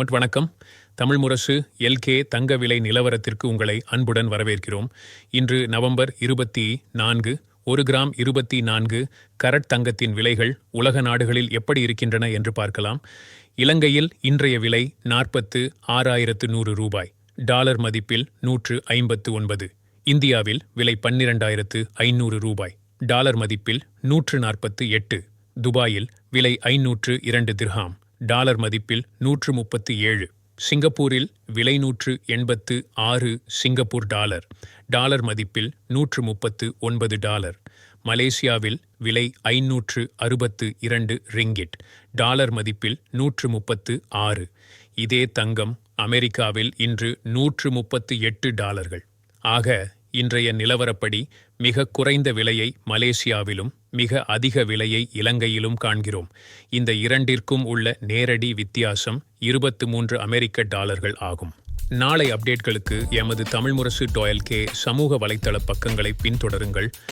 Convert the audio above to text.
ஒட் வணக்கம். தமிழ் முரசு எல்கே தங்க விலை நிலவரத்திற்கு உங்களை அன்புடன் வரவேற்கிறோம். இன்று நவம்பர் இருபத்தி நான்கு ஒரு கிராம் இருபத்தி நான்கு கரட் தங்கத்தின் விலைகள் உலக நாடுகளில் எப்படி இருக்கின்றன என்று பார்க்கலாம். இலங்கையில் இன்றைய விலை நாற்பத்து ஆறாயிரத்து நூறு ரூபாய் டாலர் மதிப்பில் நூற்று ஐம்பத்து ஒன்பது இந்தியாவில் விலை பன்னிரண்டாயிரத்து ஐநூறு ரூபாய் டாலர் மதிப்பில் நூற்று நாற்பத்து எட்டு துபாயில் விலை ஐநூற்று இரண்டு திர்ஹாம். டாலர் மதிப்பில் நூற்று முப்பத்தி ஏழு சிங்கப்பூரில் விலை நூற்று எண்பத்து ஆறு சிங்கப்பூர் டாலர். டாலர் மதிப்பில் நூற்று முப்பத்து ஒன்பது டாலர். மலேசியாவில் விலை ஐநூற்று அறுபத்து இரண்டு ரிங்கிட். டாலர் மதிப்பில் நூற்று முப்பத்து ஆறு. இதே தங்கம் அமெரிக்காவில் இன்று நூற்று முப்பத்து எட்டு டாலர்கள். ஆக இன்றைய நிலவரப்படி மிக குறைந்த விலையை மலேசியாவிலும் மிக அதிக விலையை இலங்கையிலும் காண்கிறோம். இந்த இரண்டிற்கும் உள்ள நேரடி வித்தியாசம் இருபத்து மூன்று அமெரிக்க டாலர்கள் ஆகும். நாளை அப்டேட்களுக்கு எமது தமிழ் முரசு டாயல் கே சமூக வலைத்தள பக்கங்களை பின்தொடருங்கள்.